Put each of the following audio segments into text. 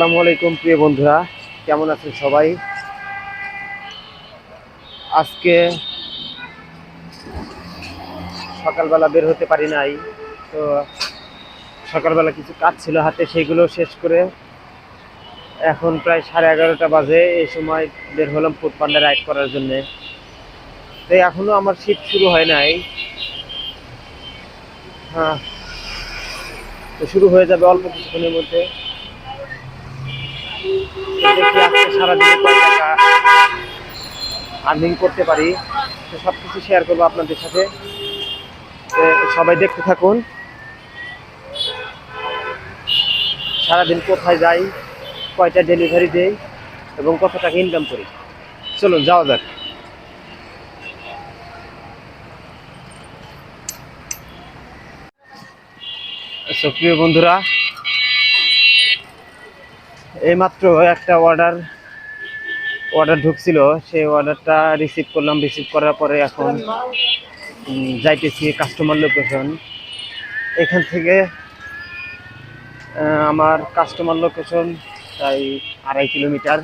আসসালামু আলাইকুম, প্রিয় বন্ধুরা। কেমন আছেন সবাই? আজকে সকালবেলা বের হতে পারি নাই, তো সকালবেলা কিছু কাজ ছিল হাতে, সেগুলো শেষ করে এখন প্রায় সাড়ে এগারোটা বাজে, এই সময় বের হলাম ফুড পান্ডা রাইড করার জন্যে। তো এখনও আমার শীত শুরু হয় নাই। হ্যাঁ তো শুরু হয়ে যাবে অল্প কিছুক্ষণের মধ্যে। আর্নিং করতে পারি। তো সব কিছু শেয়ার করব আপনাদের সাথে। সবাই দেখতে থাকুন। সারাদিন কোথায় যাই, কয়টা ডেলিভারি দেই এবং কত টাকা ইনকাম করি। চলুন, যাওয়া যাক। প্রিয় বন্ধুরা এইমাত্র একটা অর্ডার অর্ডার ঢুকছিল, সেই অর্ডারটা রিসিভ করলাম। রিসিভ করার পরে এখন যাইতেছি কাস্টমার লোকেশন এখান থেকে আমার কাস্টমার লোকেশন প্রায় আড়াই কিলোমিটার।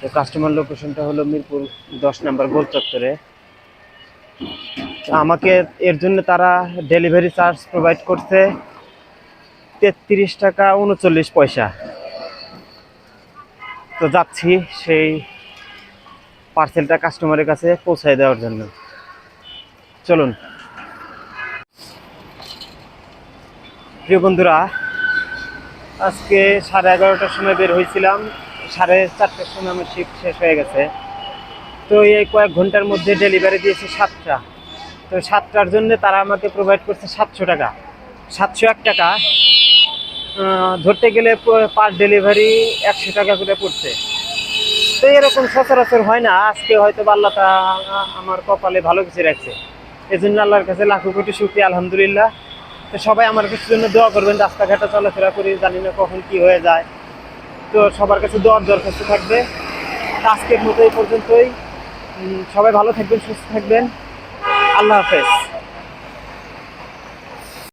তো কাস্টমার লোকেশনটা হলো মিরপুর দশ নম্বর গোল চত্বরে। আমাকে এর জন্য তারা ডেলিভারি চার্জ প্রোভাইড করছে তেত্রিশ টাকা উনচল্লিশ পয়সা। তো যাচ্ছি সেই পার্সেলটা কাস্টমারের কাছে পৌঁছায় দেওয়ার জন্য। চলুন। প্রিয় বন্ধুরা, আজকে সাড়ে এগারোটার সময় বের হয়েছিলাম। সাড়ে চারটার সময় আমার শিফট শেষ হয়ে গেছে। তো এই কয়েক ঘণ্টার মধ্যে ডেলিভারি দিয়েছে সাতটা। তো সাতটার জন্য তারা আমাকে প্রোভাইড করছে সাতশো টাকা। সাতশো এক টাকা। ধরতে গেলে পার ডেলিভারি একশো টাকা করে পড়ছে। তো এরকম সচরাচর হয় না। আজকে হয়তো বা আল্লাহ তা, আমার কপালে ভালো কিছু রাখছে। এই জন্য আল্লাহর কাছে লাখো কোটি শুক্রিয়া, আলহামদুলিল্লাহ। তো সবাই আমার কিছুর জন্য দোয়া করবেন, রাস্তাঘাটে চলাফেরা করি, জানি না কখন কি হয়ে যায়। তো সবার কাছে দোয়ার দরখাস্ত থাকবে। আজকের মতো এই পর্যন্তই। সবাই ভালো থাকবেন, সুস্থ থাকবেন। আল্লাহ হাফেজ।